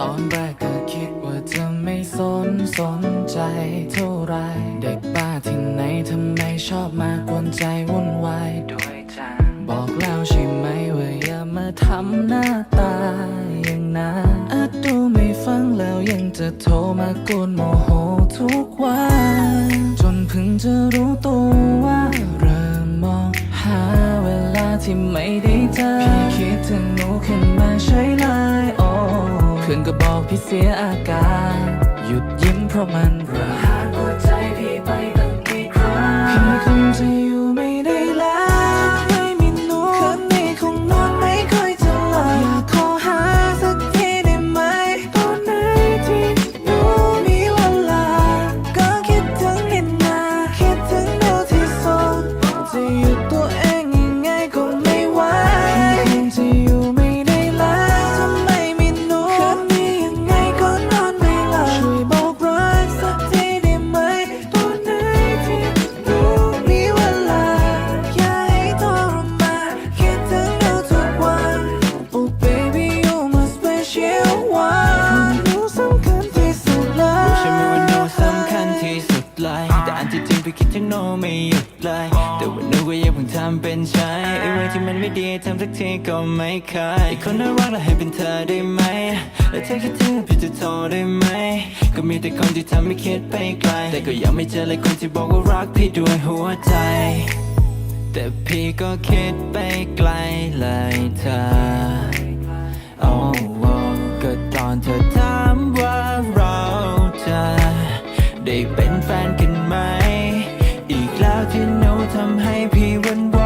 ตอนแรกก็คิดว่าจะไม่สนสนใจเท่าไร เด็กบ้าที่ไหนทำไมชอบมากวนใจวุ่นวายด้วยจังบอกแล้วใช่ไหมว่าอย่ามาทำหน้าตาอย่างนั้นอาจดูไม่ฟังแล้วยังจะโทรมากวนโมโหทุกวัน จนเพิ่งจะรู้ตัวว่าเริ่มมองหาเวลาที่ไม่ได้เจอพี่คิดถึงหนูขึ้นมาใช้ไลน์โอ เพื่อนก็บอกพี่เสียอาการ หยุดยิ้มเพราะมันระ คือคิดถึงโนไม่หยุดเลย แต่วันนู้ก็ยังเพิ่งทำเป็นใช้ไอ้เรื่องที่มันไม่ดีทำสักทีก็ไม่เคยอีกคนน่ารักเราให้เป็นเธอได้ไหม และเธอคิดถึงพี่จะโทรได้ไหม ก็มีแต่คนที่ทำให้คิดไปไกล แต่ก็ยังไม่เจอเลยคนที่บอกว่ารักพี่ด้วยหัวใจ แต่พี่ก็คิดไปไกลเลยเธอ โอ้โอ้ก็ตอนเธอถามว่าเราจะได้เป็นแฟนกันไหม อีกแล้วที่หนูทำให้พี่วันว